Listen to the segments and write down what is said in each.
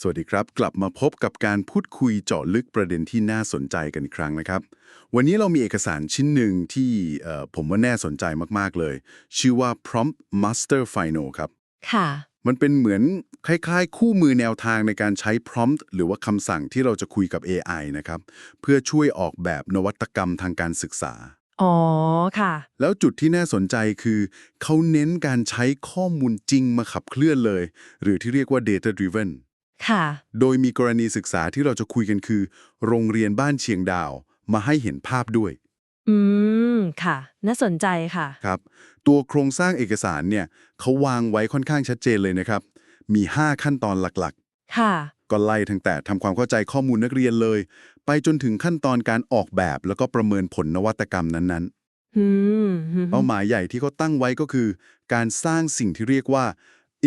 สวัสดีครับ กลับมาพบกับการพูดคุยเจาะลึกประเด็นที่น่าสนใจกันอีกครั้งนะครับ วันนี้เรามีเอกสารชิ้นหนึ่งที่เอ่อผมว่าน่าสนใจมาก ๆ เลย ชื่อว่า Prompt Master Final ครับ ค่ะ มันเป็นเหมือนคล้าย ๆ คู่มือแนวทางในการใช้ prompt หรือว่าคำสั่งที่เราจะคุยกับ AI นะครับ เพื่อช่วยออกแบบนวัตกรรมทางการศึกษาอ๋อค่ะ แล้วจุดที่น่าสนใจคือ เขาเน้นการใช้ข้อมูลจริงมาขับเคลื่อนเลย หรือที่เรียกว่า data driven ค่ะ โดยมีกรณีศึกษาที่เราจะคุยกันคือ โรงเรียนบ้านเชียงดาว มาให้เห็นภาพด้วย อืม ค่ะ น่าสนใจค่ะ ครับ ตัวโครงสร้างเอกสารเนี่ยเขาวางไว้ค่อนข้างชัดเจนเลยนะครับ มี 5 ขั้นตอนหลักค่ะ ๆ ก็ไล่ตั้งแต่ทำความเข้าใจข้อมูลนักเรียนเลย ไปจนถึงขั้นตอนการออกแบบ แล้วก็ประเมินผลนวัตกรรมนั้นอืมๆเป้าหมายใหญ่ที่เขาตั้งไว้ก็คือ การสร้างสิ่งที่เรียกว่า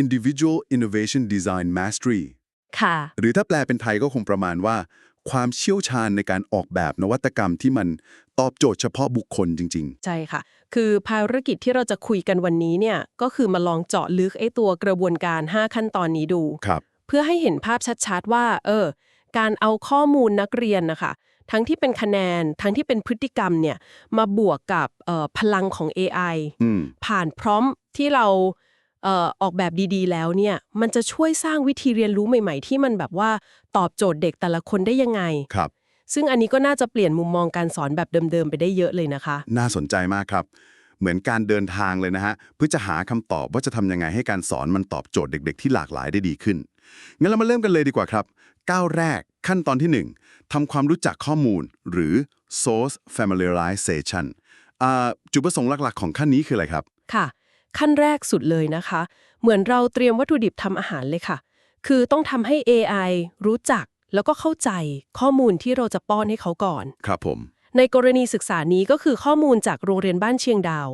individual innovation design mastery ค่ะ หรือถ้าแปลเป็นไทยก็คงประมาณว่า ความเชี่ยวชาญในการออกแบบนวัตกรรมที่มันตอบโจทย์เฉพาะบุคคลจริงใช่ค่ะ คือภารกิจที่เราจะคุยกันวันนี้เนี่ยก็คือมาลองเจาะลึกไอ้ตัวกระบวนการ 5 ขั้นตอนนี้ดูๆครับ เพื่อให้เห็นภาพชัดๆ ว่า เออ การเอาข้อมูลนักเรียนนะคะทั้งที่เป็นคะแนน ทั้งที่เป็นพฤติกรรมเนี่ย มาบวกกับเอ่อพลังของ AI อืมผ่านพร้อมที่เราเอ่อออกแบบดีๆ แล้วเนี่ย มันจะช่วยสร้างวิธีเรียนรู้ใหม่ ๆ ที่มันแบบว่าตอบโจทย์เด็กแต่ละคนได้ยังไง ครับ ซึ่งอันนี้ก็น่าจะเปลี่ยนมุมมองการสอนแบบเดิมๆ ไปได้เยอะเลยนะคะ น่าสนใจมากครับ เหมือนการเดินทางเลยนะฮะ เพื่อจะหาคำตอบว่าจะทำยังไงให้การสอนมันตอบโจทย์เด็ก ๆ ที่หลากหลายได้ดีขึ้น งั้นเรามาเริ่มกันเลยดีกว่าครับ ก้าวแรกขั้นตอนที่ 1ทำความรู้จักข้อมูล หรือ source familiarization อ่าจุดประสงค์หลักๆ ของขั้นนี้คืออะไรครับ ค่ะ ขั้นแรกสุดเลยนะคะ เหมือนเราเตรียมวัตถุดิบทำอาหารเลยค่ะ คือต้องทำให้ AI รู้จักแล้วก็เข้าใจข้อมูลที่เราจะป้อนให้เขาก่อน ครับผม ในกรณีศึกษานี้ก็คือข้อมูลจากโรงเรียนบ้านเชียงดาว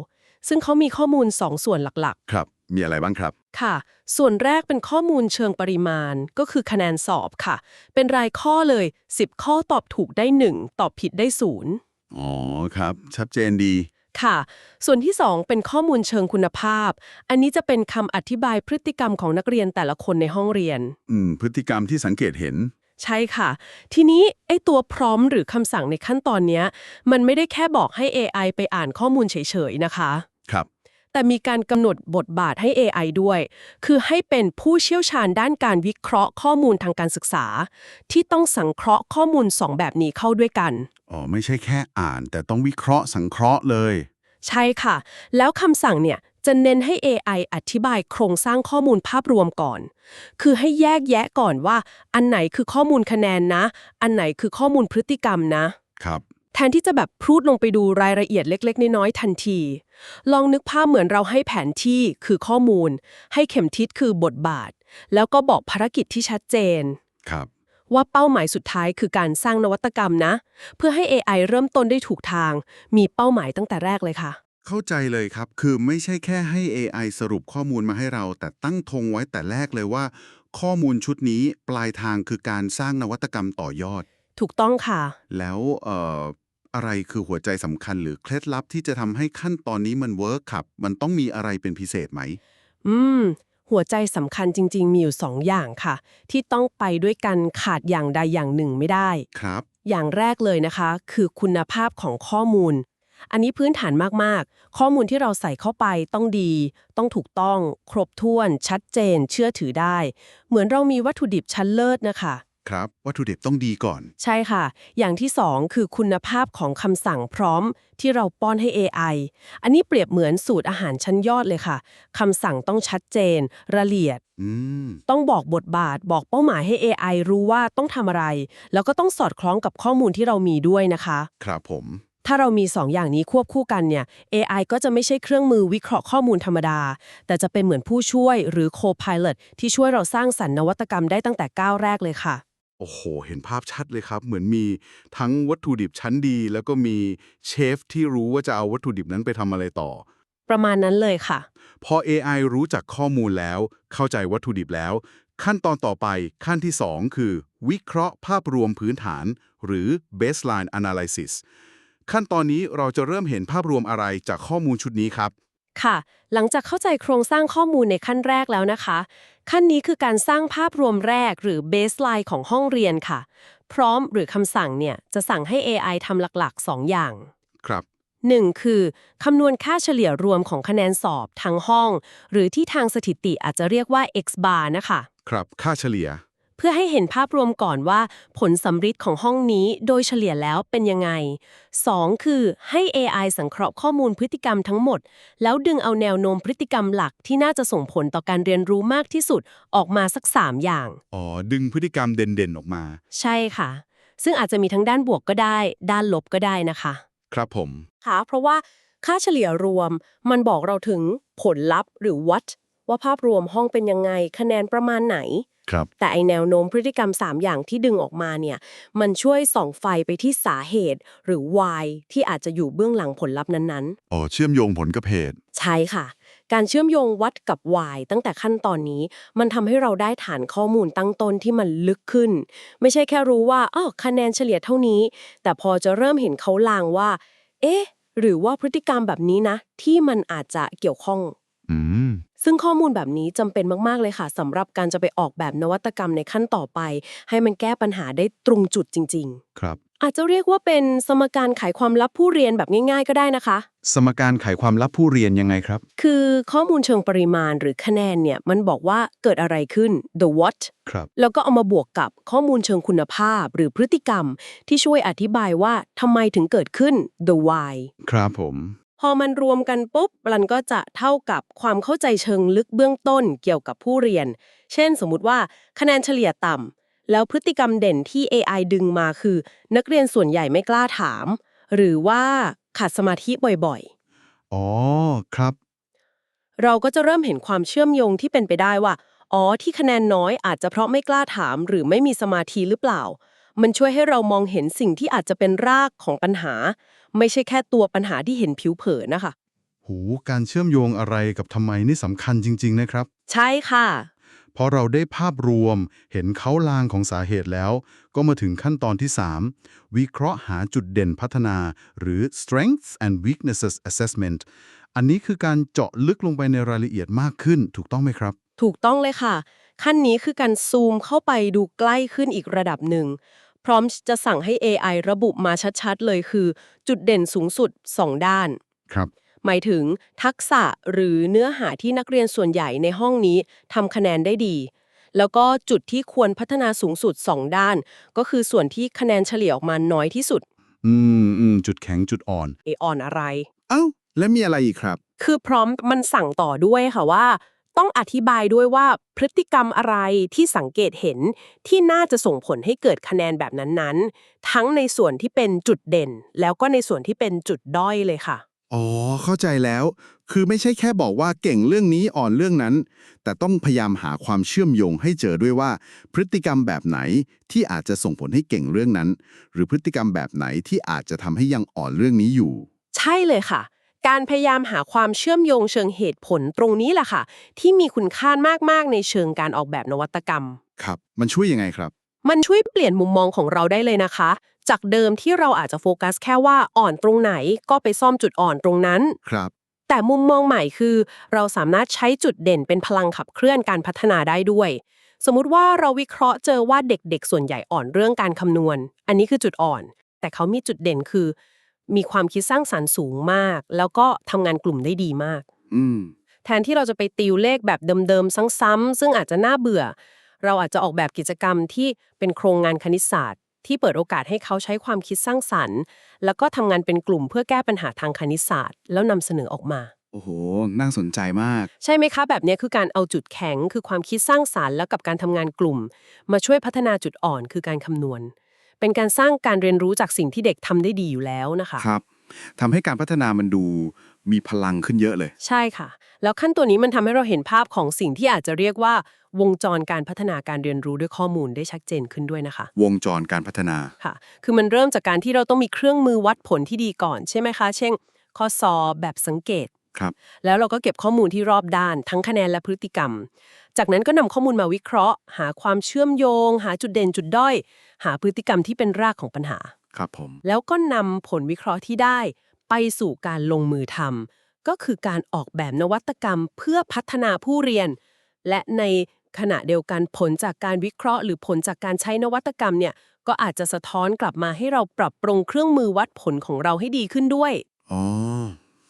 ซึ่งเขามีข้อมูล 2 ส่วนหลักครับ มีอะไรบ้างครับ ๆ ค่ะ ส่วนแรกเป็นข้อมูลเชิงปริมาณ ก็คือคะแนนสอบค่ะ เป็นรายข้อเลย 10 ข้อตอบถูกได้ 1 ตอบผิดได้ 0 อ๋อครับ ชัดเจนดี ค่ะ ส่วนที่ 2 เป็นข้อมูลเชิงคุณภาพ อันนี้จะเป็นคำอธิบายพฤติกรรมของนักเรียนแต่ละคนในห้องเรียน อืม พฤติกรรมที่สังเกตเห็น ใช่ค่ะ ทีนี้ไอ้ตัวพร้อมหรือคำสั่งในขั้นตอนเนี้ย มันไม่ได้แค่บอกให้ AI ไปอ่านข้อมูลเฉยๆนะคะครับ แต่มีการกำหนดบทบาทให้ AI ด้วย คือให้เป็นผู้เชี่ยวชาญด้านการวิเคราะห์ข้อมูลทางการศึกษา ที่ต้องสังเคราะห์ข้อมูลสองแบบนี้เข้าด้วยกัน อ๋อ ไม่ใช่แค่อ่าน แต่ต้องวิเคราะห์สังเคราะห์เลย ใช่ค่ะ แล้วคำสั่งเนี่ยจะเน้นให้ AI อธิบายโครงสร้างข้อมูลภาพรวมก่อน คือให้แยกแยะก่อนว่า อันไหนคือข้อมูลคะแนนนะ อันไหนคือข้อมูลพฤติกรรมนะ ครับ แทนที่จะแบบพรูดลงไปดูรายละเอียดเล็ก ๆ น้อยๆทันที ลองนึกภาพเหมือนเราให้แผนที่คือข้อมูล ให้เข็มทิศคือบทบาท แล้วก็บอกภารกิจที่ชัดเจน ครับ ว่าเป้าหมายสุดท้ายคือการสร้างนวัตกรรมนะ เพื่อให้ AI เริ่มต้นได้ถูกทาง มีเป้าหมายตั้งแต่แรกเลยค่ะ เข้าใจเลยครับ คือไม่ใช่แค่ให้ AI สรุปข้อมูลมาให้เรา แต่ตั้งธงไว้แต่แรกเลยว่า ข้อมูลชุดนี้ปลายทางคือการสร้างนวัตกรรมต่อยอด ถูกต้องค่ะ แล้วเอ่อ อะไรคือหัวใจสำคัญหรือเคล็ดลับที่จะทำให้ขั้นตอนนี้มันเวิร์กครับ มันต้องมีอะไรเป็นพิเศษไหม อืม หัวใจสำคัญจริง ๆ มีอยู่สองอย่างค่ะ ที่ต้องไปด้วยกันขาดอย่างใดอย่างหนึ่งไม่ได้ ครับ อย่างแรกเลยนะคะ คือคุณภาพของข้อมูล อันนี้พื้นฐานมากๆ ข้อมูลที่เราใส่เข้าไปต้องดี ต้องถูกต้อง ครบถ้วน ชัดเจน เชื่อถือได้ เหมือนเรามีวัตถุดิบชั้นเลิศนะคะ ครับ วัตถุดิบต้องดีก่อน ใช่ค่ะ อย่างที่สองคือคุณภาพของคำสั่งพร้อมที่เราป้อนให้ AI อันนี้เปรียบเหมือนสูตรอาหารชั้นยอดเลยค่ะคำสั่งต้องชัดเจนละเอียด อืม ต้องบอกบทบาท บอกเป้าหมายให้ AI รู้ว่าต้องทำอะไร แล้วก็ต้องสอดคล้องกับข้อมูลที่เรามีด้วยนะคะ ครับผม ถ้าเรามี 2 อย่างนี้ควบคู่กันเนี่ย AI ก็จะไม่ใช่เครื่องมือวิเคราะห์ข้อมูลธรรมดา แต่จะเป็นเหมือนผู้ช่วยหรือ co-pilot ที่ช่วยเราสร้างสรรค์นวัตกรรมได้ตั้งแต่ก้าวแรกเลยค่ะโอ้โห เห็นภาพชัดเลยครับ เหมือนมีทั้งวัตถุดิบชั้นดี แล้วก็มีเชฟที่รู้ว่าจะเอาวัตถุดิบนั้นไปทำอะไรต่อ ประมาณนั้นเลยค่ะ พอ AI รู้จักข้อมูลแล้ว เข้าใจวัตถุดิบแล้ว ขั้นตอนต่อไปขั้นที่ 2 คือ วิเคราะห์ภาพรวมพื้นฐาน หรือ baseline analysis ขั้นตอนนี้เราจะเริ่มเห็นภาพรวมอะไรจากข้อมูลชุดนี้ครับ ค่ะ หลังจากเข้าใจโครงสร้างข้อมูลในขั้นแรกแล้วนะคะ ขั้นนี้คือการสร้างภาพรวมแรกหรือ baseline ของห้องเรียนค่ะ พร้อมหรือคำสั่งเนี่ยจะสั่งให้ AI ทำหลักๆ 2 อย่าง ครับ 1. คือคำนวณค่าเฉลี่ยรวมของคะแนนสอบทั้งห้อง หรือที่ทางสถิติอาจจะเรียกว่า x bar นะคะ ครับ ค่าเฉลี่ย เพื่อให้เห็นภาพรวมก่อนว่า ผลสำริดของห้องนี้โดยเฉลี่ยแล้วเป็นยังไง 2. คือให้ AI สังเคราะห์ข้อมูลพฤติกรรมทั้งหมด แล้วดึงเอาแนวโน้มพฤติกรรมหลักที่น่าจะส่งผลต่อการเรียนรู้มากที่สุดออกมาสัก 3 อย่าง อ๋อ ดึงพฤติกรรมเด่นๆออกมา ใช่ค่ะ ซึ่งอาจจะมีทั้งด้านบวกก็ได้ ด้านลบก็ได้นะคะ ครับผม ค่ะ เพราะว่าค่าเฉลี่ยรวม มันบอกเราถึงผลลัพธ์หรือ what ว่าภาพรวมห้องเป็นยังไง คะแนนประมาณไหน ครับแต่ไอแนวโน้มพฤติกรรม 3 อย่างที่ดึงออกมาเนี่ยมันช่วยส่องไฟไปที่สาเหตุ หรือ why ที่อาจจะอยู่เบื้องหลังผลลัพธ์นั้นอ๋อเชื่อมโยงผลกับเหตุ ๆ ใช่ค่ะ การเชื่อมโยงวัดกับ why ตั้งแต่ขั้นตอนนี้ มันทำให้เราได้ฐานข้อมูลตั้งต้นที่มันลึกขึ้น ไม่ใช่แค่รู้ว่าอ้อคะแนนเฉลี่ยเท่านี้ แต่พอจะเริ่มเห็นเขาลางว่า เอ๊ะ หรือว่าพฤติกรรมแบบนี้นะ ที่มันอาจจะเกี่ยวข้อง อืม ซึ่งข้อมูลแบบนี้จำเป็นมาก ๆ เลยค่ะสำหรับการจะไปออกแบบนวัตกรรมในขั้นต่อไป ให้มันแก้ปัญหาได้ตรงจุดจริง ครับ ๆ อาจจะเรียกว่าเป็นสมการไขความลับผู้เรียนแบบง่าย ๆ ก็ได้นะคะ สมการไขความลับผู้เรียนยังไงครับ คือข้อมูลเชิงปริมาณหรือคะแนนเนี่ย มันบอกว่าเกิดอะไรขึ้น the what ครับ แล้วก็เอามาบวกกับข้อมูลเชิงคุณภาพหรือพฤติกรรม ที่ช่วยอธิบายว่าทำไมถึงเกิดขึ้น the why ครับผมพ อมันรวมกันปุ๊บมันก็จะเท่ากับความเข้าใจเชิงลึกเบื้องต้นเกี่ยวกับผู้เรียน เช่น สมมุติว่าคะแนนเฉลี่ยต่ำแล้วพฤติกรรมเด่นที่ AI ดึงมาคือ นักเรียนส่วนใหญ่ไม่กล้าถาม หรือว่าขาดสมาธิบ่อยอ๋อครับๆเราก็จะเริ่มเห็นความเชื่อมโยงที่เป็นไปได้ว่า อ๋อที่คะแนนน้อยอาจจะเพราะไม่กล้าถาม หรือไม่มีสมาธิหรือเปล่า มันช่วยให้เรามองเห็นสิ่งที่อาจจะเป็นรากของปัญหา ไม่ใช่แค่ตัวปัญหาที่เห็นผิวเผินนะคะ หูการเชื่อมโยงอะไรกับทำไมนี่สำคัญจริง ๆ นะครับ ใช่ค่ะพอเราได้ภาพรวมเห็นเขาลางของสาเหตุแล้ว ก็มาถึงขั้นตอนที่ 3 วิเคราะห์หาจุดเด่นพัฒนา หรือ strengths and weaknesses assessment อันนี้คือการเจาะลึกลงไปในรายละเอียดมากขึ้น ถูกต้องไหมครับ ถูกต้องเลยค่ะ ขั้นนี้คือการซูมเข้าไปดูใกล้ขึ้นอีกระดับหนึ่ง พร้อมจะสั่งให้ AI ระบุมาชัดๆ เลยคือ จุดเด่นสูงสุด 2 ด้าน ครับ หมายถึงทักษะหรือเนื้อหาที่นักเรียนส่วนใหญ่ในห้องนี้ทำคะแนนได้ดี แล้วก็จุดที่ควรพัฒนาสูงสุด 2 ด้าน ก็คือส่วนที่คะแนนเฉลี่ยออกมาน้อยที่สุดอืมอืมจุดแข็งจุดอ่อน เอออนอะไร เอ้า แล้วมีอะไรอีกครับ คือพร้อมมันสั่งต่อด้วยค่ะว่า ต้องอธิบายด้วยว่าพฤติกรรมอะไรที่สังเกตเห็นที่น่าจะส่งผลให้เกิดคะแนนแบบนั้นๆ ทั้งในส่วนที่เป็นจุดเด่น แล้วก็ในส่วนที่เป็นจุดด้อยเลยค่ะ อ๋อ เข้าใจแล้ว คือไม่ใช่แค่บอกว่าเก่งเรื่องนี้อ่อนเรื่องนั้น แต่ต้องพยายามหาความเชื่อมโยงให้เจอด้วยว่า พฤติกรรมแบบไหนที่อาจจะส่งผลให้เก่งเรื่องนั้น หรือพฤติกรรมแบบไหนที่อาจจะทำให้ยังอ่อนเรื่องนี้อยู่ ใช่เลยค่ะ การพยายามหาความเชื่อมโยงเชิงเหตุผลตรงนี้แหละค่ะ ที่มีคุณค่ามาก ๆ ในเชิงการออกแบบนวัตกรรม ครับ มันช่วยยังไงครับ มันช่วยเปลี่ยนมุมมองของเราได้เลยนะคะ จากเดิมที่เราอาจจะโฟกัสแค่ว่าอ่อนตรงไหนก็ไปซ่อมจุดอ่อนตรงนั้น ครับ แต่มุมมองใหม่คือ เราสามารถใช้จุดเด่นเป็นพลังขับเคลื่อนการพัฒนาได้ด้วย สมมุติว่าเราวิเคราะห์เจอว่าเด็กๆ ส่วนใหญ่อ่อนเรื่องการคำนวณ อันนี้คือจุดอ่อน แต่เขามีจุดเด่นคือ มีความคิดสร้างสรรค์สูงมาก แล้วก็ทำงานกลุ่มได้ดีมาก อืม แทนที่เราจะไปติวเลขแบบเดิมๆ ซ้ำๆ ซึ่งอาจจะน่าเบื่อ เราอาจจะออกแบบกิจกรรมที่เป็นโครงงานคณิตศาสตร์ ที่เปิดโอกาสให้เขาใช้ความคิดสร้างสรรค์ แล้วก็ทำงานเป็นกลุ่มเพื่อแก้ปัญหาทางคณิตศาสตร์ แล้วนำเสนอออกมา โอ้โห น่าสนใจมาก ใช่ไหมคะ แบบนี้คือการเอาจุดแข็งคือความคิดสร้างสารรค์ แล้วกับการทำงานกลุ่ม มาช่วยพัฒนาจุดอ่อนคือการคำนวณ เป็นการสร้างการเรียนรู้จากสิ่งที่เด็กทำได้ดีอยู่แล้วนะคะครับทำให้การพัฒนามันดูมีพลังขึ้นเยอะเลย ใช่ค่ะ แล้วขั้นตัวนี้มันทำให้เราเห็นภาพของสิ่งที่อาจจะเรียกว่า วงจรการพัฒนาการเรียนรู้ด้วยข้อมูลได้ชัดเจนขึ้นด้วยนะคะ วงจรการพัฒนาค่ะ คือมันเริ่มจากการที่เราต้องมีเครื่องมือวัดผลที่ดีก่อนใช่ไหมคะ เช่น ข้อสอบแบบสังเกตครับแล้วเราก็เก็บข้อมูลที่รอบด้าน ทั้งคะแนนและพฤติกรรม จากนั้นก็นำข้อมูลมาวิเคราะห์ หาความเชื่อมโยง หาจุดเด่นจุดด้อย หาพฤติกรรมที่เป็นรากของปัญหา ครับผม แล้วก็นำผลวิเคราะห์ที่ได้ ไปสู่การลงมือทำก็คือการออกแบบนวัตกรรมเพื่อพัฒนาผู้เรียน และในขณะเดียวกันผลจากการวิเคราะห์ หรือผลจากการใช้นวัตกรรมเนี่ยก็อาจจะสะท้อนกลับมาให้เราปรับปรุงเครื่องมือวัดผลของเราให้ดีขึ้นด้วย อ๋อ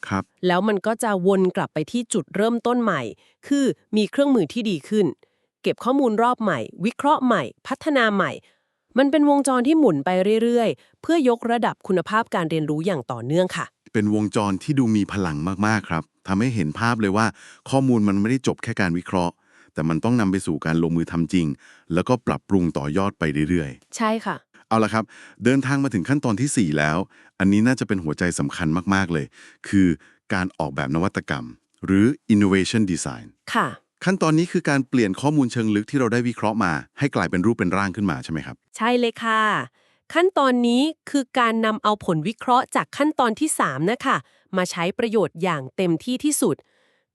ครับ แล้วมันก็จะวนกลับไปที่จุดเริ่มต้นใหม่ คือมีเครื่องมือที่ดีขึ้น เก็บข้อมูลรอบใหม่ วิเคราะห์ใหม่ พัฒนาใหม่ มันเป็นวงจรที่หมุนไปเรื่อยๆ เพื่อยกระดับคุณภาพการเรียนรู้อย่างต่อเนื่องค่ะ เป็นวงจรที่ดูมีพลังมากๆครับทำให้เห็นภาพเลยว่า ข้อมูลมันไม่ได้จบแค่การวิเคราะห์ แต่มันต้องนำไปสู่การลงมือทำจริง แล้วก็ปรับปรุงต่อยอดไปเรื่อยใช่ค่ะๆ เอาละครับ เดินทางมาถึงขั้นตอนทีสี่ 4 แล้ว อันนี้น่าจะเป็นหัวใจสำคัญมากๆเลย คือการออกแบบนวัตกรรม หรือ innovation design ค่ะ ขั้นตอนนี้คือการเปลี่ยนข้อมูลเชิงลึกที่เราได้วิเคราะห์มา ให้กลายเป็นรูปเป็นร่างขึ้นมาใช่ไหมครับ ใช่เลยค่ะ ขั้นตอนนี้คือการนำเอาผลวิเคราะห์จากขั้นตอนที่ 3 นะคะ มาใช้ประโยชน์อย่างเต็มที่ที่สุด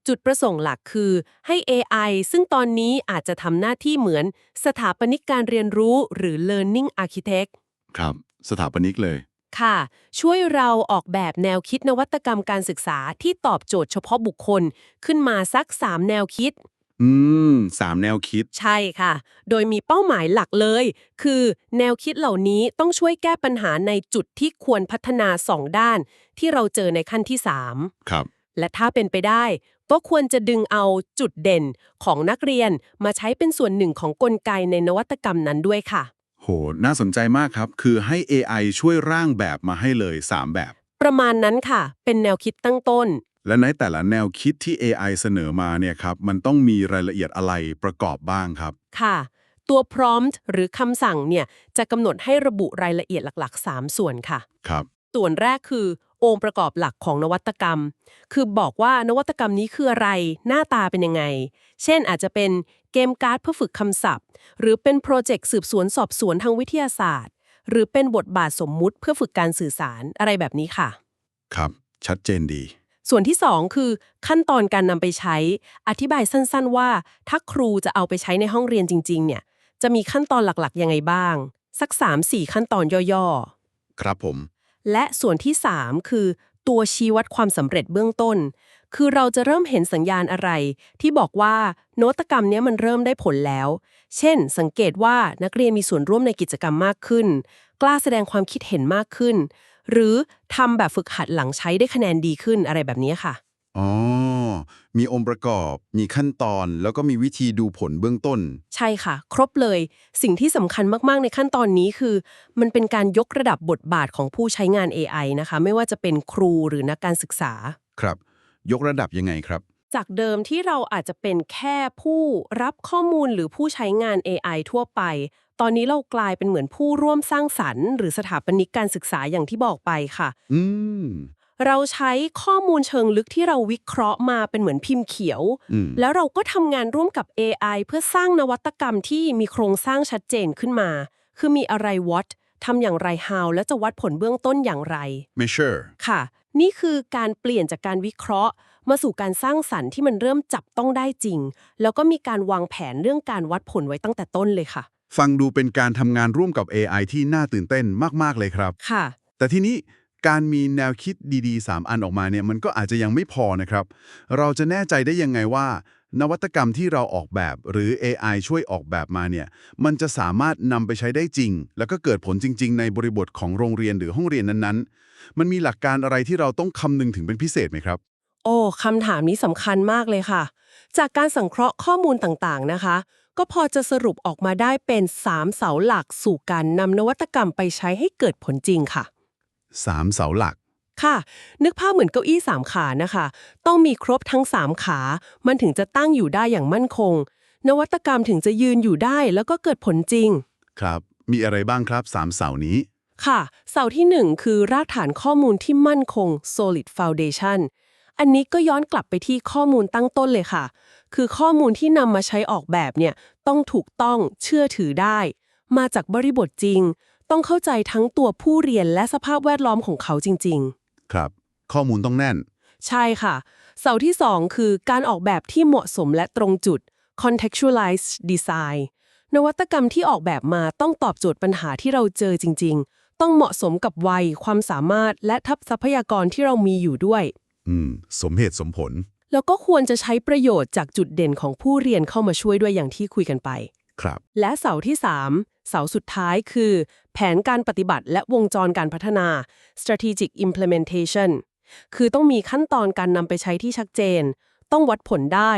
จุดประสงค์หลักคือให้ AI ซึ่งตอนนี้อาจจะทำหน้าที่เหมือน สถาปนิกการเรียนรู้หรือ learning architect ครับ สถาปนิกเลย ค่ะ ช่วยเราออกแบบแนวคิดนวัตกรรมการศึกษาที่ตอบโจทย์เฉพาะบุคคล ขึ้นมาสัก 3 แนวคิด อืมสามแนวคิด ใช่ค่ะ โดยมีเป้าหมายหลักเลย คือแนวคิดเหล่านี้ต้องช่วยแก้ปัญหาในจุดที่ควรพัฒนา2ด้าน ที่เราเจอในขั้นที่ครับ3และถ้าเป็นไปได้ ก็ควรจะดึงเอาจุดเด่นของนักเรียนมาใช้เป็นส่วนหนึ่งของกลไกในนวัตกรรมนั้นด้วยค่ะ โห น่าสนใจมากครับ คือให้ AI ช่วยร่างแบบมาให้เลย 3 แบบ ประมาณนั้นค่ะ เป็นแนวคิดตั้งต้น และในแต่ละแนวคิดที่ AI เสนอมาเนี่ยครับ มันต้องมีรายละเอียดอะไรประกอบบ้างครับ ค่ะ ตัว prompt หรือคำสั่งเนี่ยจะกำหนดให้ระบุรายละเอียดหลัก ๆ 3 ส่วนค่ะ ครับ ส่วนแรกคือ องค์ประกอบหลักของนวัตกรรม คือบอกว่านวัตกรรมนี้คืออะไร หน้าตาเป็นยังไง เช่นอาจจะเป็นเกมการ์ดเพื่อฝึกคำศัพท์ หรือเป็นโปรเจกต์สืบสวนสอบสวนทางวิทยาศาสตร์ หรือเป็นบทบาทสมมุติเพื่อฝึกการสื่อสารอะไรแบบนี้ค่ะ ครับ ชัดเจนดี ส่วนที่ 2 คือ ขั้นตอนการนำไปใช้ อธิบายสั้นๆ ว่า ถ้าครูจะเอาไปใช้ในห้องเรียนจริง ๆ เนี่ย จะมีขั้นตอนหลักๆยังไงบ้าง สัก 3-4 ขั้นตอนย่อๆ ครับผม และส่วนที่ 3 คือ ตัวชี้วัดความสำเร็จเบื้องต้น คือเราจะเริ่มเห็นสัญญาณอะไร ที่บอกว่านวัตกรรมนี้มันเริ่มได้ผลแล้ว เช่น สังเกตว่านักเรียนมีส่วนร่วมในกิจกรรมมากขึ้น กล้าแสดงความคิดเห็นมากขึ้น หรือทำแบบฝึกหัดหลังใช้ได้คะแนนดีขึ้นอะไรแบบนี้ค่ะอ๋อ มีองค์ประกอบ มีขั้นตอน แล้วก็มีวิธีดูผลเบื้องต้น ใช่ค่ะ ครบเลย สิ่งที่สำคัญมากๆ ในขั้นตอนนี้คือ มันเป็นการยกระดับบทบาทของผู้ใช้งาน AI นะคะ ไม่ว่าจะเป็นครูหรือนักการศึกษา ครับ ยกระดับยังไงครับ จากเดิมที่เราอาจจะเป็นแค่ผู้รับข้อมูลหรือผู้ใช้งาน AI ทั่วไป ตอนนี้เรากลายเป็นเหมือนผู้ร่วมสร้างสรรค์ หรือสถาปนิกการศึกษาอย่างที่บอกไปค่ะ อืม เราใช้ข้อมูลเชิงลึกที่เราวิเคราะห์มาเป็นเหมือนพิมพ์เขียวอืมแล้วเราก็ทำงานร่วมกับ AI เพื่อสร้างนวัตกรรมที่มีโครงสร้างชัดเจนขึ้นมา คือมีอะไร what ทำอย่างไร how และจะวัดผลเบื้องต้นอย่างไร measure ค่ะ นี่คือการเปลี่ยนจากการวิเคราะห์ มาสู่การสร้างสรรค์ที่มันเริ่มจับต้องได้จริง แล้วก็มีการวางแผนเรื่องการวัดผลไว้ตั้งแต่ต้นเลยค่ะ ฟังดูเป็นการทำงานร่วมกับ AI ที่น่าตื่นเต้นมาก ๆ เลยครับ ค่ะ แต่ทีนี้ การมีแนวคิดดีๆ 3 อันออกมาเนี่ยมันก็อาจจะยังไม่พอนะครับ เราจะแน่ใจได้ยังไงว่า นวัตกรรมที่เราออกแบบหรือ AI ช่วยออกแบบมาเนี่ยมันจะสามารถนำไปใช้ได้จริง แล้วก็เกิดผลจริง ๆ ในบริบทของโรงเรียนหรือห้องเรียนนั้นๆ มันมีหลักการอะไรที่เราต้องคำนึงถึงเป็นพิเศษไหมครับ โอ้คำถามนี้สำคัญมากเลยค่ะ จากการสังเคราะห์ข้อมูลต่างๆนะคะก็พอจะสรุปออกมาได้เป็น 3 เสาหลักสู่การนำนวัตกรรมไปใช้ให้เกิดผลจริงค่ะ 3 เสาหลัก ค่ะ นึกภาพเหมือนเก้าอี้สามขานะคะ ต้องมีครบทั้ง 3 ขา มันถึงจะตั้งอยู่ได้อย่างมั่นคง นวัตกรรมถึงจะยืนอยู่ได้แล้วก็เกิดผลจริง ครับ มีอะไรบ้างครับ 3 เสานี้ ค่ะ เสาที่ 1 คือรากฐานข้อมูลที่มั่นคง solid foundation อันนี้ก็ย้อนกลับไปที่ข้อมูลตั้งต้นเลยค่ะ คือข้อมูลที่นำมาใช้ออกแบบเนี่ยต้องถูกต้องเชื่อถือได้ มาจากบริบทจริง ต้องเข้าใจทั้งตัวผู้เรียนและสภาพแวดล้อมของเขาจริงๆครับ ข้อมูลต้องแน่นใช่ค่ะ เสาที่ 2 คือการออกแบบที่เหมาะสมและตรงจุด contextualized design นวัตกรรมที่ออกแบบมาต้องตอบโจทย์ปัญหาที่เราเจอจริง ๆ ต้องเหมาะสมกับวัย ความสามารถ และทัพทรัพยากรที่เรามีอยู่ด้วย อืม สมเหตุสมผล แล้วก็ควรจะใช้ประโยชน์จากจุดเด่นของผู้เรียนเข้ามาช่วยด้วยอย่างที่คุยกันไป ครับ และเสาที่3 เสาสุดท้ายคือ แผนการปฏิบัติและวงจรการพัฒนา strategic implementation คือต้องมีขั้นตอนการนำไปใช้ที่ชัดเจน ต้องวัดผลได้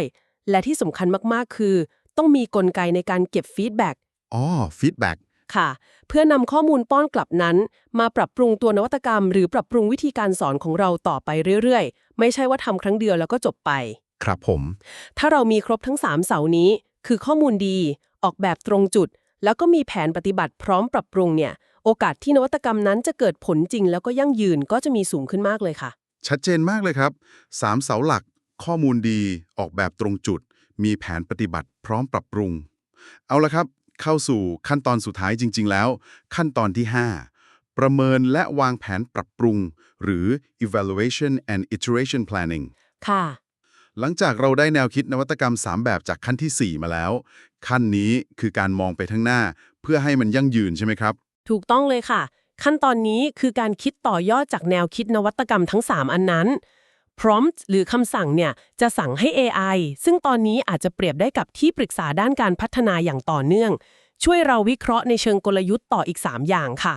และที่สำคัญมากๆ คือ ต้องมีกลไกในการเก็บฟีดแบ็กอ๋อฟีดแบ็กค่ะ เพื่อนำข้อมูลป้อนกลับนั้น มาปรับปรุงตัวนวัตกรรม หรือปรับปรุงวิธีการสอนของเราต่อไปเรื่อยๆ ไม่ใช่ว่าทำครั้งเดียวแล้วก็จบไป ครับผม ถ้าเรามีครบทั้ง 3 เสานี้ คือข้อมูลดี ออกแบบตรงจุด แล้วก็มีแผนปฏิบัติพร้อมปรับปรุงเนี่ย โอกาสที่นวัตกรรมนั้นจะเกิดผลจริง แล้วก็ยั่งยืนก็จะมีสูงขึ้นมากเลยค่ะ ชัดเจนมากเลยครับสามเสาหลัก ข้อมูลดีออกแบบตรงจุด มีแผนปฏิบัติพร้อมปรับปรุง เอาละครับ เข้าสู่ขั้นตอนสุดท้ายจริง ๆ แล้ว ขั้นตอนที่ 5 ประเมินและวางแผนปรับปรุง หรือ evaluation and iteration planning ค่ะหลังจากเราได้แนวคิดนวัตกรรม 3 แบบจากขั้นทีสี่4 มาแล้ว ขั้นนี้คือการมองไปข้างหน้า เพื่อให้มันยั่งยืนใช่ไหมครับ ถูกต้องเลยค่ะ ขั้นตอนนี้คือการคิดต่อยอดจากแนวคิดนวัตกรรมทั้ง 3 อันนั้น prompt หรือคำสั่งเนี่ยจะสั่งให้ AI ซึ่งตอนนี้อาจจะเปรียบได้กับที่ปรึกษาด้านการพัฒนาอย่างต่อเนื่อง ช่วยเราวิเคราะห์ในเชิงกลยุทธ์ต่ออีก 3 อย่างค่ะ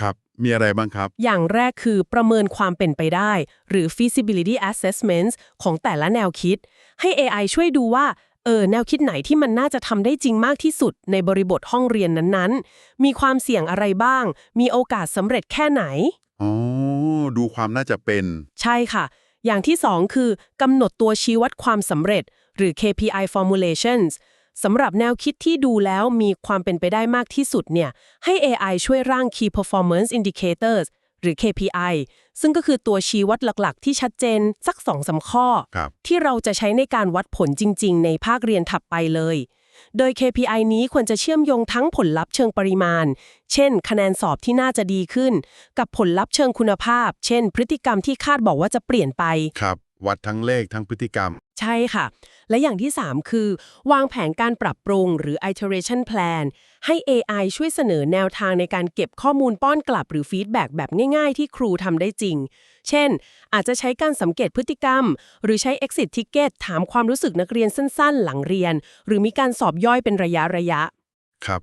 ครับ มีอะไรบ้างครับ อย่างแรกคือประเมินความเป็นไปได้ หรือ feasibility assessments ของแต่ละแนวคิด ให้ AI ช่วยดูว่า เออแนวคิดไหนที่มันน่าจะทำได้จริงมากที่สุดในบริบทห้องเรียนนั้นๆ มีความเสี่ยงอะไรบ้าง มีโอกาสสำเร็จแค่ไหน อ๋อ ดูความน่าจะเป็น ใช่ค่ะ อย่างที่ 2 คือกำหนดตัวชี้วัดความสำเร็จ หรือ KPI formulations สำหรับแนวคิดที่ดูแล้วมีความเป็นไปได้มากที่สุดเนี่ย ให้ AI ช่วยร่าง Key Performance Indicators ห รือ KPI ซึ่งก็คือตัวชี้วัดหลักๆ ที่ชัดเจนสัก2อสาข้อครับที่เราจะใช้ในการวัดผลจริง ๆ ในภาคเรียนถัดไปเลย โดย KPI นี้ควรจะเชื่อมโยงทั้งผลลัพธ์เชิงปริมาณ เช่น คะแนนสอบที่น่าจะดีขึ้น กับผลลัพธ์เชิงคุณภาพ เช่น พฤติกรรมที่คาดบอกว่าจะเปลี่ยนไป ครับ วัดทั้งเลขทั้งพฤติกรรม ใช่ค่ะ และอย่างที่ 3 คือ วางแผนการปรับปรุงหรือ iteration plan ให้ AI ช่วยเสนอแนวทางในการเก็บข้อมูลป้อนกลับหรือฟีดแบ็กแบบง่ายๆ ที่ครูทำได้จริง เช่น อาจจะใช้การสังเกตพฤติกรรม หรือใช้ exit ticket ถามความรู้สึกนักเรียนสั้นๆ หลังเรียน หรือมีการสอบย่อยเป็นระยะระยะ ครับ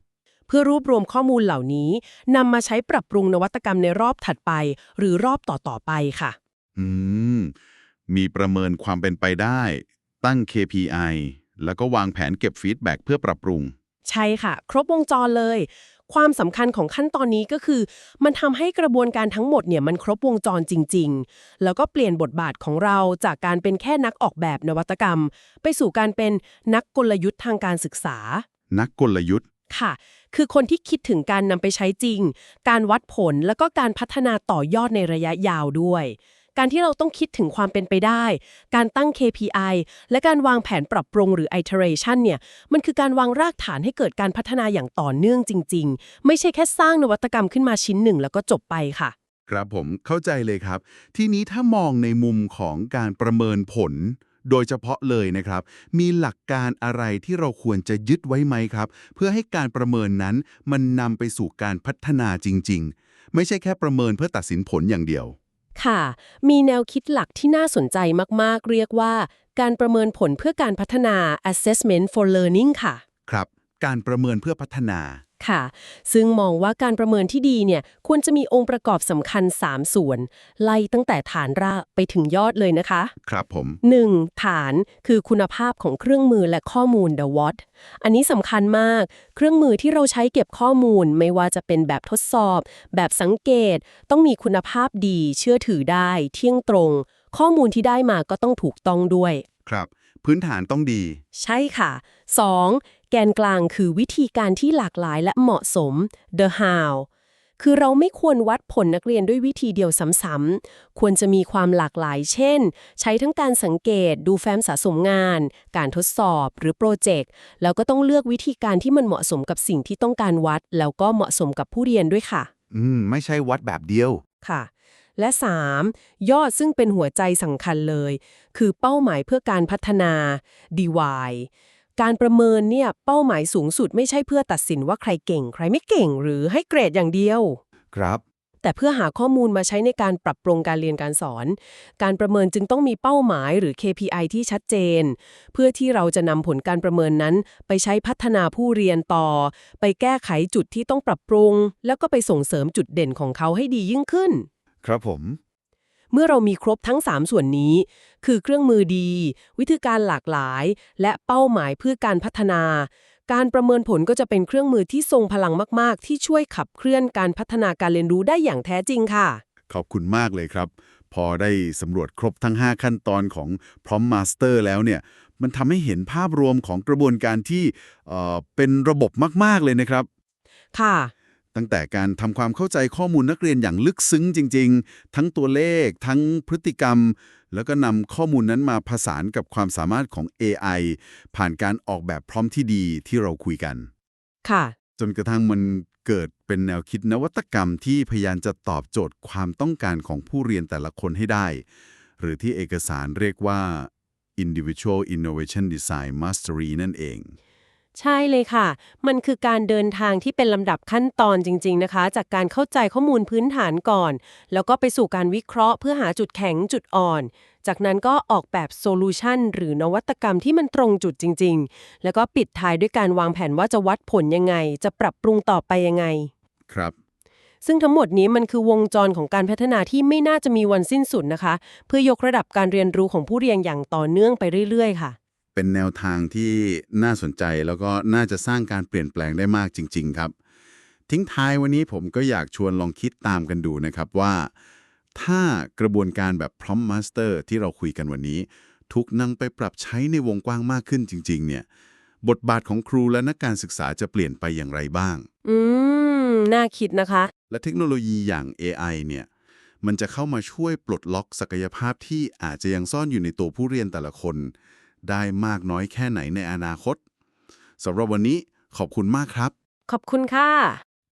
เพื่อรวบรวมข้อมูลเหล่านี้นำมาใช้ปรับปรุงนวัตกรรมในรอบถัดไป หรือรอบต่อๆไปค่ะ อืม มีประเมินความเป็นไปได้ ตั้ง KPI แล้วก็วางแผนเก็บฟีดแบ็กเพื่อปรับปรุง ใช่ค่ะ ครบวงจรเลย ความสำคัญของขั้นตอนนี้ก็คือ มันทำให้กระบวนการทั้งหมดเนี่ยมันครบวงจรจริง ๆ แล้วก็เปลี่ยนบทบาทของเราจากการเป็นแค่นักออกแบบนวัตกรรม ไปสู่การเป็นนักกลยุทธ์ทางการศึกษา นักกลยุทธ์ค่ะ คือคนที่คิดถึงการนำไปใช้จริง การวัดผลแล้วก็การพัฒนาต่อยอดในระยะยาวด้วย การที่เราต้องคิดถึงความเป็นไปได้ การตั้ง KPI และการวางแผนปรับปรุงหรือ iteration เนี่ย มันคือการวางรากฐานให้เกิดการพัฒนาอย่างต่อเนื่องจริง ๆ ไม่ใช่แค่สร้างนวัตกรรมขึ้นมาชิ้นหนึ่งแล้วก็จบไปค่ะ ครับผมเข้าใจเลยครับ ทีนี้ถ้ามองในมุมของการประเมินผล โดยเฉพาะเลยนะครับ มีหลักการอะไรที่เราควรจะยึดไว้ไหมครับ เพื่อให้การประเมินนั้นมันนำไปสู่การพัฒนาจริง ๆ ไม่ใช่แค่ประเมินเพื่อตัดสินผลอย่างเดียว ค่ะ มีแนวคิดหลักที่น่าสนใจมากๆ เรียกว่าการประเมินผลเพื่อการพัฒนา assessment for learning ค่ะ ครับ การประเมินเพื่อพัฒนา ค่ะ ซึ่งมองว่าการประเมินที่ดีเนี่ยควรจะมีองค์ประกอบสำคัญ 3 ส่วน ไล่ตั้งแต่ฐานรากไปถึงยอดเลยนะคะ ครับผม 1. ฐานคือคุณภาพของเครื่องมือและข้อมูล the what อันนี้สำคัญมาก เครื่องมือที่เราใช้เก็บข้อมูล ไม่ว่าจะเป็นแบบทดสอบ แบบสังเกต ต้องมีคุณภาพดี เชื่อถือได้ เที่ยงตรง ข้อมูลที่ได้มาก็ต้องถูกต้องด้วย ครับ พื้นฐานต้องดี ใช่ค่ะ 2. แกนกลางคือวิธีการที่หลากหลายและเหมาะสม the how คือเราไม่ควรวัดผลนักเรียนด้วยวิธีเดียวซ้ำๆ ควรจะมีความหลากหลาย เช่น ใช้ทั้งการสังเกต ดูแฟ้มสะสมงาน การทดสอบ หรือโปรเจกต์ แล้วก็ต้องเลือกวิธีการที่มันเหมาะสมกับสิ่งที่ต้องการวัด แล้วก็เหมาะสมกับผู้เรียนด้วยค่ะ อืม ไม่ใช่วัดแบบเดียว ค่ะ และ 3. ยอดซึ่งเป็นหัวใจสำคัญเลย คือเป้าหมายเพื่อการพัฒนา DY การประเมินเนี่ยเป้าหมายสูงสุดไม่ใช่เพื่อตัดสินว่าใครเก่ง ใครไม่เก่ง หรือให้เกรดอย่างเดียว ครับ แต่เพื่อหาข้อมูลมาใช้ในการปรับปรุงการเรียนการสอน การประเมินจึงต้องมีเป้าหมายหรือ KPI ที่ชัดเจน เพื่อที่เราจะนำผลการประเมินนั้น ไปใช้พัฒนาผู้เรียนต่อ ไปแก้ไขจุดที่ต้องปรับปรุง แล้วก็ไปส่งเสริมจุดเด่นของเขาให้ดียิ่งขึ้น ครับผม เมื่อเรามีครบทั้ง 3 ส่วนนี้ คือเครื่องมือดี วิธีการหลากหลาย และเป้าหมายเพื่อการพัฒนา การประเมินผลก็จะเป็นเครื่องมือที่ทรงพลังมากๆ ที่ช่วยขับเคลื่อนการพัฒนาการเรียนรู้ได้อย่างแท้จริงค่ะ ขอบคุณมากเลยครับ พอได้สำรวจครบทั้ง 5 ขั้นตอนของ Prompt Master แล้วเนี่ยมันทำให้เห็นภาพรวมของกระบวนการที่เอ่อเป็นระบบมาก ๆ เลยนะครับ ค่ะ ตั้งแต่การทำความเข้าใจข้อมูลนักเรียนอย่างลึกซึ้งจริง ๆ ทั้งตัวเลข ทั้งพฤติกรรม แล้วก็นำข้อมูลนั้นมาผสานกับความสามารถของ AI ผ่านการออกแบบพร้อมที่ดีที่เราคุยกัน ค่ะ จนกระทั่งมันเกิดเป็นแนวคิดนวัตกรรมที่พยายามจะตอบโจทย์ความต้องการของผู้เรียนแต่ละคนให้ได้ หรือที่เอกสารเรียกว่า Individual Innovation Design Mastery นั่นเอง ใช่เลยค่ะ มันคือการเดินทางที่เป็นลำดับขั้นตอนจริง ๆนะคะ จากการเข้าใจข้อมูลพื้นฐานก่อน แล้วก็ไปสู่การวิเคราะห์เพื่อหาจุดแข็งจุดอ่อน จากนั้นก็ออกแบบโซลูชันหรือนวัตกรรมที่มันตรงจุดจริง ๆ แล้วก็ปิดท้ายด้วยการวางแผนว่าจะวัดผลยังไง จะปรับปรุงต่อไปยังไง ครับ ซึ่งทั้งหมดนี้มันคือวงจรของการพัฒนาที่ไม่น่าจะมีวันสิ้นสุดนะคะ เพื่อยกระดับการเรียนรู้ของผู้เรียนอย่างต่อเนื่องไปเรื่อย ๆ ค่ะ เป็นแนวทางที่น่าสนใจแล้วก็น่าจะสร้างการเปลี่ยนแปลงได้มากจริง ๆ ครับ ทิ้งท้ายวันนี้ผมก็อยากชวนลองคิดตามกันดูนะครับว่า ถ้ากระบวนการแบบ Prompt Master ที่เราคุยกันวันนี้ ถูกนำไปปรับใช้ในวงกว้างมากขึ้นจริง ๆ เนี่ยบทบาทของครูและนักการศึกษาจะเปลี่ยนไปอย่างไรบ้าง อืม น่าคิดนะคะ และเทคโนโลยีอย่าง AI เนี่ย มันจะเข้ามาช่วยปลดล็อกศักยภาพที่อาจจะยังซ่อนอยู่ในตัวผู้เรียนแต่ละคน ได้มากน้อยแค่ไหนในอนาคตสำหรับวันนี้ขอบคุณมากครับ ขอบคุณค่ะ